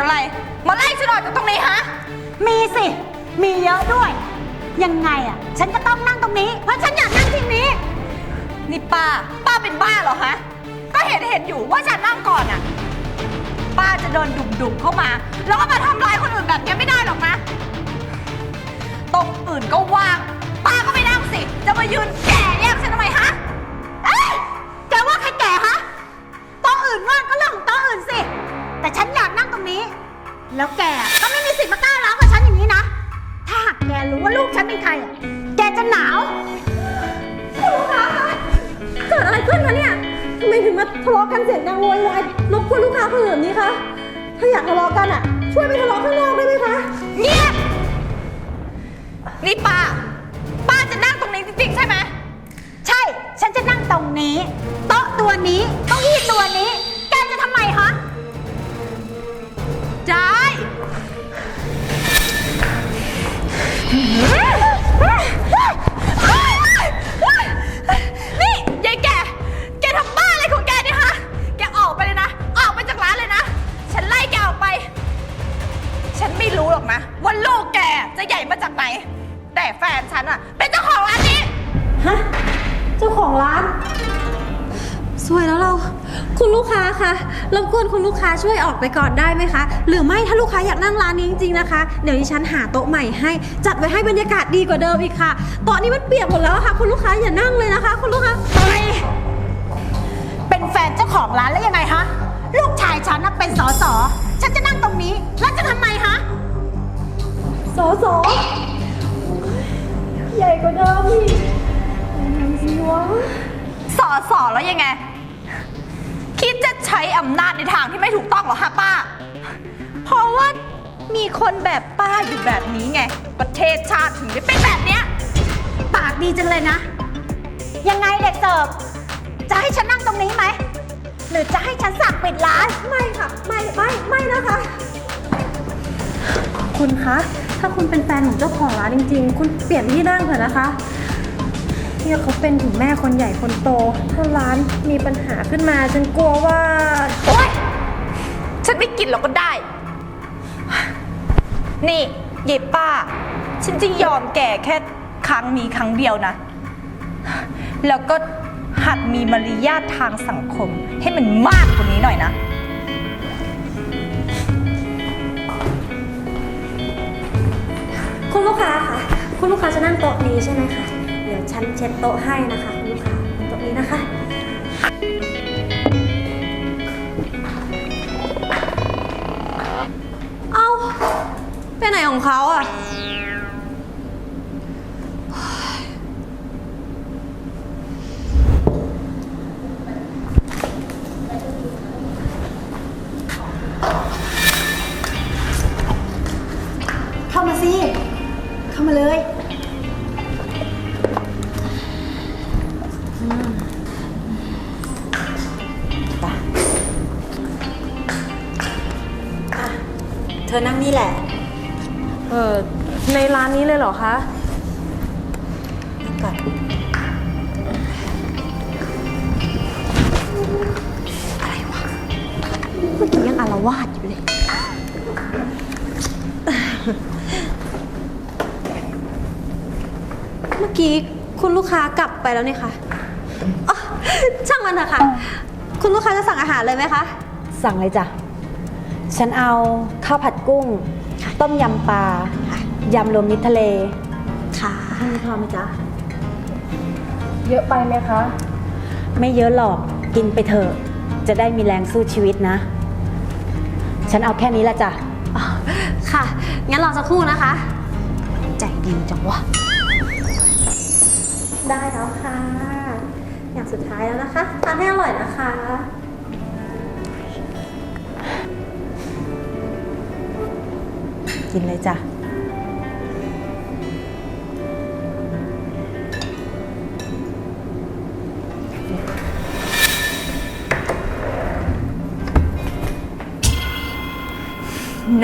อะไร มาไล่ฉันออกจากตรงนี้ฮะ มีสิ มีเยอะด้วย ยังไงอะ ฉันก็ต้องนั่งตรงนี้ เพราะฉันอยากนั่งที่นี้ นี่ป้า ป้าเป็นบ้าเหรอฮะ ก็เห็นเห็นอยู่ว่าฉันนั่งก่อนอะป้าจะเดินดุ่มๆเข้ามา แล้วก็มาทำร้ายคนอื่นแบบนี้ไม่ได้หรอกนะ ตรงอื่นก็ว่าง ป้าก็ไม่นั่งสิ จะมายืนแก่แยกฉันทำไมฮะ นี่ป้า ป้าจะนั่งตรงนี้จริงๆใช่ไหม ใช่ ฉันจะนั่งตรงนี้ โต๊ะตัวนี้เก้าอี้ตัวนี้ แกจะทำไมคะ ได้ นี่ยายแก แกทำบ้าอะไรของแกเนี่ยฮะ แกออกไปเลยนะ ออกไปจากร้านเลยนะ ฉันไล่แกออกไป ฉันไม่รู้หรอกนะว่าลูกแกจะใหญ่มาจากไหน แต่แฟนฉันอะเป็นเจ้าของร้านนี้ ฮะ เจ้าของร้าน สวยแล้วเรา คุณลูกค้าคะรบกวนคุณลูกค้าช่วยออกไปก่อนได้ไหมคะ หรือไม่ถ้าลูกค้าอยากนั่งร้านนี้จริงๆนะคะ เดี๋ยวดิฉันหาโต๊ะใหม่ให้ จัดไว้ให้บรรยากาศดีกว่าเดิมอีกค่ะ โต๊ะนี้มันเปียกหมดแล้วอะค่ะ คุณลูกค้าอย่านั่งเลยนะคะ คุณลูกค้าไปเป็นแฟนเจ้าของร้านแล้วยังไงฮะ ลูกชายฉันน่ะเป็นสอสอฉันจะนั่งตรงนี้ แล้วจะทำไมฮะ โสโสใหญ่ กว่าเดิมอีกนั่นสิวะสอสอแล้วยังไง คิดจะใช้อำนาจในทางที่ไม่ถูกต้องเหรอฮะป้า เพราะว่ามีคนแบบป้าอยู่แบบนี้ไง ประเทศชาติถึงได้เป็นแบบเนี้ย ปากดีจังเลยนะ ยังไงเด็กเสิร์ฟจะให้ฉันนั่งตรงนี้ไหม หรือจะให้ฉันสั่งปิดร้าน ไม่ค่ะ ไม่ ไม่ ไม่นะคะ คุณคะ ถ้าคุณเป็นแฟนของเจ้าของร้านจริง ๆ คุณเปลี่ยนที่นั่งเถอะนะคะเนี่ยเขาเป็นถึงแม่คนใหญ่คนโต ถ้าร้านมีปัญหาขึ้นมา ฉันกลัวว่า โอ๊ย ฉันไม่กินหรอกก็ได้ นี่เย็บป้า ฉันจะยอมแก่แค่ครั้งนี้ครั้งเดียวนะ แล้วก็หัดมีมารยาททางสังคมให้มันมากกว่านี้หน่อยนะ คุณลูกค้าคะคุณลูกค้าจะนั่งโต๊ะนี้ใช่ไหมคะ เดี๋ยวฉันเช็ดโต๊ะให้นะคะคุณลูกค้าโต๊ะนี้นะคะ เอ้าไปไหนของเขาอะ เธอนั่งนี่แหละ เออในร้านนี้เลยเหรอคะนั่งก่อนอะไรวะเมื่อกี้ยังอารวาสอยู่เลย เมื่อกี้คุณลูกค้ากลับไปแล้วนี่คะอ๋อช่างมันเถอะค่ะ คุณลูกค้าจะสั่งอาหารเลยไหมคะ สั่งเลยจ้ะ ฉันเอาข้าวผัดกุ้ง ต้มยำปลายำรวมมิตรทะเลค่ะมีพอไหมจ๊ะ เยอะไปไหมคะ ไม่เยอะหรอกกินไปเถอะ จะได้มีแรงสู้ชีวิตนะ ฉันเอาแค่นี้ละจ้ะอ๋อค่ะ งั้นรอสักครู่นะคะ ใจดีจังวะ ได้แล้วค่ะ อย่างสุดท้ายแล้วนะคะ ทานให้อร่อยนะคะ กินเลยจ้ะ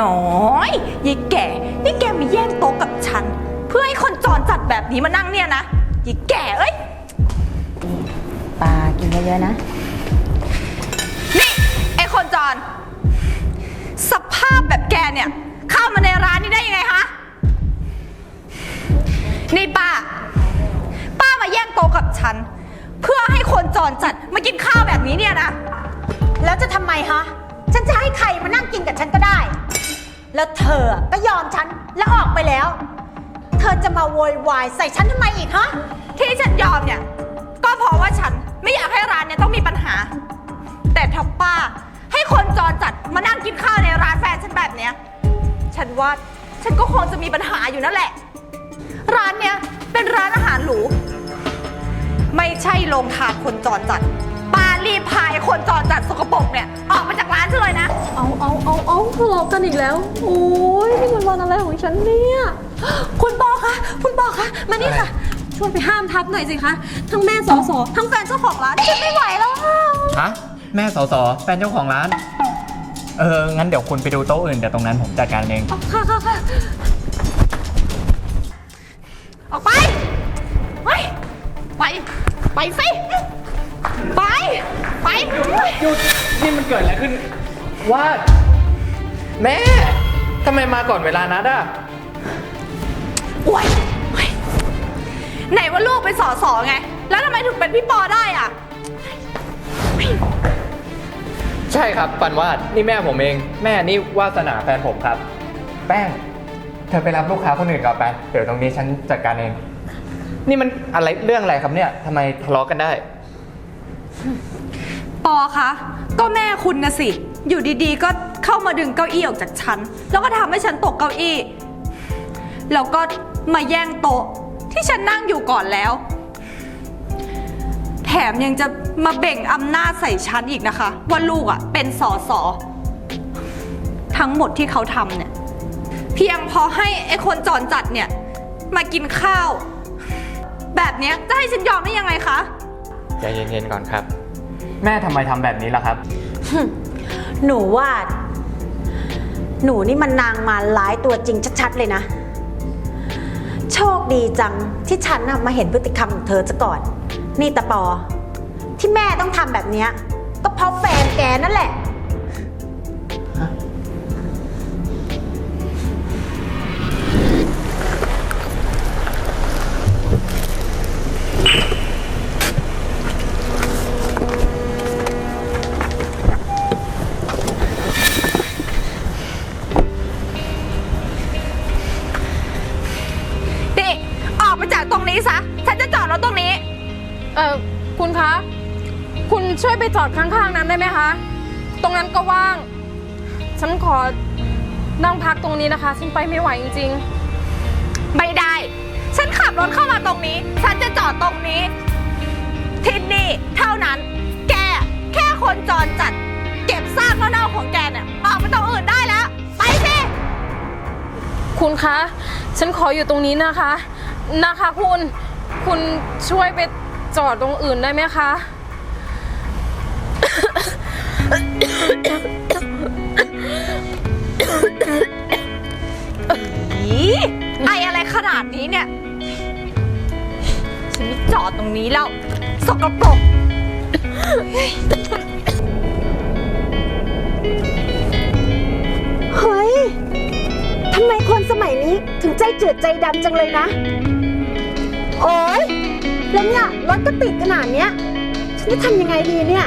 น้อยยายแก่ นี่แกมาแย่งโต๊ะกับฉัน เพื่อให้คนจรจัดแบบนี้มานั่งเนี่ยนะยายแก่เอ้ย ปลากินเยอะๆนะ นี่ ไอ้คนจร สภาพแบบเนี่ย เข้ามาในร้านนี้ได้ยังไงคะ นี่ป้า ป้ามาแย่งโต๊ะกับฉัน เพื่อให้คนจรจัดมากินข้าวแบบนี้เนี่ยนะ แล้วจะทำไมฮะ ฉันจะให้ใครมานั่งกินกับฉันก็ได้ แล้วเธอก็ยอมฉันแล้วออกไปแล้ว เธอจะมาโวยวายใส่ฉันทำไมอีกฮะ ที่ฉันยอมเนี่ย ก็เพราะว่าฉันไม่อยากให้ร้านเนี่ยต้องมีปัญหา แต่ถ้าป้าให้คนจรจัดมานั่งกินข้าวในร้านแฟนฉันแบบเนี้ย ฉันว่าฉันก็คงจะมีปัญหาอยู่นั่นแหละ ร้านเนี้ยเป็นร้านอาหารหรู ไม่ใช่โรงทานคนจรจัดป้ารีบพายคนจรจัดสกปรกเนี่ยออกมาจากร้านฉันเลยนะ เอาเอาเอาเอาทะเลาะกันอีกแล้ว โอ้ยนี่มันวันอะไรของฉันเนี่ย คุณปอคะ คุณปอคะ มานี่ค่ะ ช่วยไปห้ามทับหน่อยสิคะ ทั้งแม่สอสอทั้งแฟนเจ้าของร้านฉันไม่ไหวแล้วค่ะ ฮะ แม่สอสอแฟนเจ้าของร้าน เออ งั้นเดี๋ยวคุณไปดูโต๊ะอื่นเดี๋ยวตรงนั้นผมจัดการเองเอาค่ะค่ะค่ะออกไป ไป ไป ไปสิ ไป ไป หยุดนี่มันเกิดอะไรขึ้นว่าแม่ทำไมมาก่อนเวลานัดอะโอ้ยโอ๊ยไหนว่าลูกเป็นสอสอไง แล้วทำไมถึงเป็นพี่ปอได้อะ ใช่ครับปันวาดนี่แม่ผมเอง แม่นี่วาสนาแฟนผมครับ แป้ง เธอไปรับลูกค้าคนอื่นก่อนไป เดี๋ยวตรงนี้ฉันจัดการเอง นี่มันอะไรเรื่องอะไรครับเนี่ยทำไมทะเลาะกันได้ ปอคะ ก็แม่คุณนะสิ อยู่ดีๆ ก็เข้ามาดึงเก้าอี้ออกจากฉัน แล้วก็ทำให้ฉันตกเก้าอี้ แล้วก็มาแย่งโต๊ะที่ฉันนั่งอยู่ก่อนแล้วแถ มยังจะมาเบ่งอำนาจใส่ฉันอีกนะคะ ว่าลูกอะ่ะเป็นสอสอทั้งหมดที่เขาทำเนี่ย เพียงพอให้ไอ้คนจรจัดเนี่ย มากินข้าว แบบเนี้ยจะให้ฉันยอมได้ยังไงคะ ใจเย็นๆก่อนครับ แม่ทำไมทำแบบนี้ล่ะครับ หนูว่า หนูนี่มันนางมารร้ายตัวจริงชัดๆเลยนะ โชคดีจังที่ฉันน่ะมาเห็นพฤติกรรมของเธอซะก่อน นี่ตะปอ ที่แม่ต้องทำแบบเนี้ยก็เพราะแฟนแกนั่นแหละ อดข้างๆนั้นได้ไหมคะ ตรงนั้นก็ว่าง ฉันขอนั่งพักตรงนี้นะคะ ฉันไปไม่ไหวจริงไม่ได้ ฉันขับรถเข้ามาตรงนี้ ฉันจะจอดตรงนี้ ที่นี่เท่านั้น แกแค่คนจรจัด เก็บซากเน่าๆของแกเนี่ยออกไปตรงอื่นได้แล้ว ไปสิ ๆ คุณคะ ฉันขออยู่ตรงนี้นะคะ นะคะคุณ คุณช่วยไปจอดตรงอื่นได้ไหมคะ อีไออะไรขนาดนี้เนี่ย ฉันไม่จอดตรงนี้แล้ว สกปรก เฮ้ย ทำไมคนสมัยนี้ถึงใจเจือดใจดำจังเลยนะ โอ๊ย แล้วเนี่ย รถก็ติดขนาดเนี้ย ฉันจะทำยังไงดีเนี่ย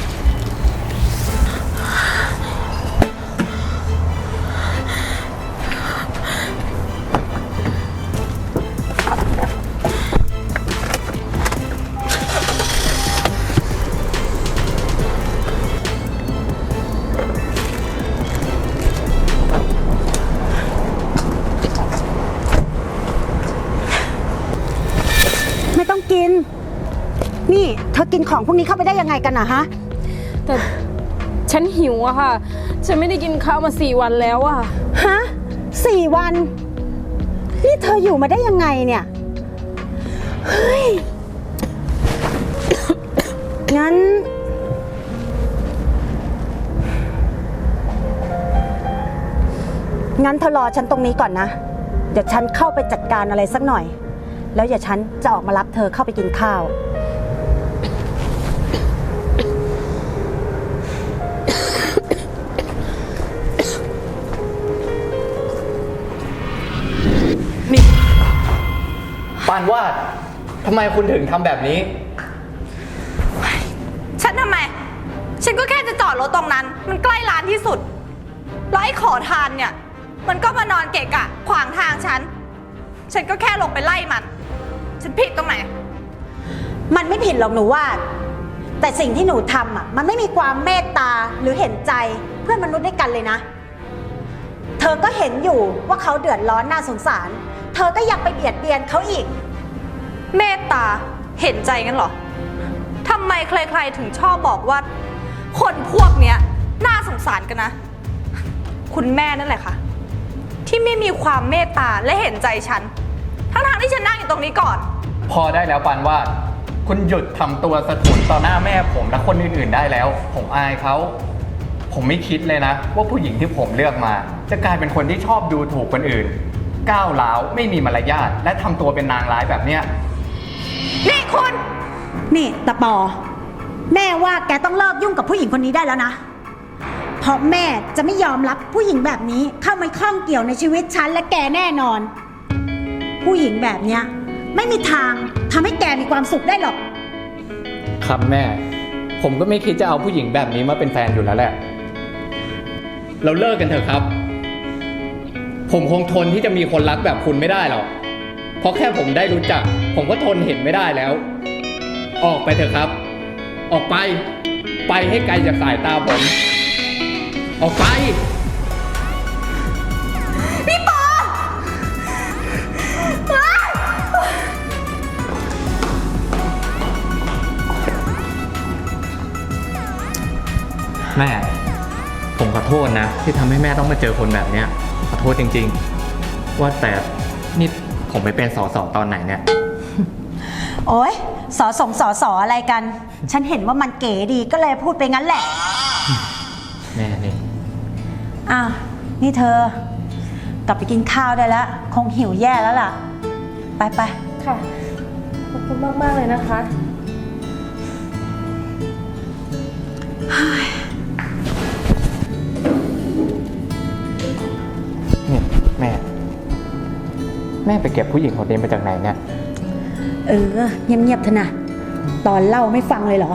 กินของพวกนี้เข้าไปได้ยังไงกันนะฮะ แต่ฉันหิวอะค่ะ ฉันไม่ได้กินข้าวมาสี่วันแล้วอะฮะสี่วัน นี่เธออยู่มาได้ยังไงเนี่ย เฮ้ย งั้น งั้นเธอรอฉันตรงนี้ก่อนนะ เดี๋ยวฉันเข้าไปจัดการอะไรสักหน่อย แล้วเดี๋ยวฉันจะออกมารับเธอเข้าไปกินข้าวานวาดทำไมคุณถึงทำแบบนี้ ฉันทำไม ฉันก็แค่จะจอดรถตรงนั้น มันใกล้ร้านที่สุด แล้วไอ้ขอทานเนี่ย มันก็มานอนเกะกะ ขวางทางฉัน ฉันก็แค่ลงไปไล่มัน ฉันผิดตรงไหน มันไม่ผิดหรอกหนูว่า แต่สิ่งที่หนูทำอะ มันไม่มีความเมตตาหรือเห็นใจเพื่อนมนุษย์ด้วยกันเลยนะ เธอก็เห็นอยู่ว่าเขาเดือดร้อนน่าสงสาร เธอก็ยังไปเบียดเบียนเขาอีก เมตตาเห็นใจกันเหรอทำไมใครๆถึงชอบบอกว่า คนพวกเนี้ยน่าสงสารกันนะ คุณแม่นั่นแหละค่ะ ที่ไม่มีความเมตตาและเห็นใจฉัน ทั้งๆที่ฉันนั่งอยู่ตรงนี้ก่อน พอได้แล้วปานวาด คุณหยุดทำตัวสะทุนต่อหน้าแม่ผมและคนอื่นๆได้แล้ว ผมอายเขา ผมไม่คิดเลยนะ ว่าผู้หญิงที่ผมเลือกมา จะกลายเป็นคนที่ชอบดูถูกคนอื่น ก้าวร้าวไม่มีมารยาทและทำตัวเป็นนางร้ายแบบเนี้ย นี่คุณ นี่ตะปอ แม่ว่าแกต้องเลิกยุ่งกับผู้หญิงคนนี้ได้แล้วนะ เพราะแม่จะไม่ยอมรับผู้หญิงแบบนี้เข้ามาข้องเกี่ยวในชีวิตฉันและแกแน่นอน ผู้หญิงแบบเนี้ยไม่มีทางทำให้แกมีความสุขได้หรอก ครับแม่ ผมก็ไม่คิดจะเอาผู้หญิงแบบนี้มาเป็นแฟนอยู่แล้วแหละ เราเลิกกันเถอะครับ ผมคงทนที่จะมีคนรักแบบคุณไม่ได้หรอก เพราะแค่ผมได้รู้จัก ผมก็ทนเห็นไม่ได้แล้ว ออกไปเถอะครับ ออกไป ไปให้ไกลจากสายตาผม ออกไปแม่ ผมขอโทษนะ ที่ทำให้แม่ต้องมาเจอคนแบบเนี้ย ขอโทษจริง ๆ ว่าแต่นี่ผมไปเป็นสอสอตอนไหนเนี่ย โอ๊ยสอสงสอสออะไรกัน ฉันเห็นว่ามันเก๋ดีก็เลยพูดไปงั้นแหละแม่นี่อ้าวนี่เธอ กลับไปกินข้าวได้แล้ว คงหิวแย่แล้วล่ะ ไปไปค่ะ ขอบคุณมาก ๆ เลยนะคะเนี่ย แม่ไปเก็บผู้หญิงคนนี้มาจากไหนเนี่ย เออเงียบๆเถอะนะตอนเล่าไม่ฟังเลยเหรอ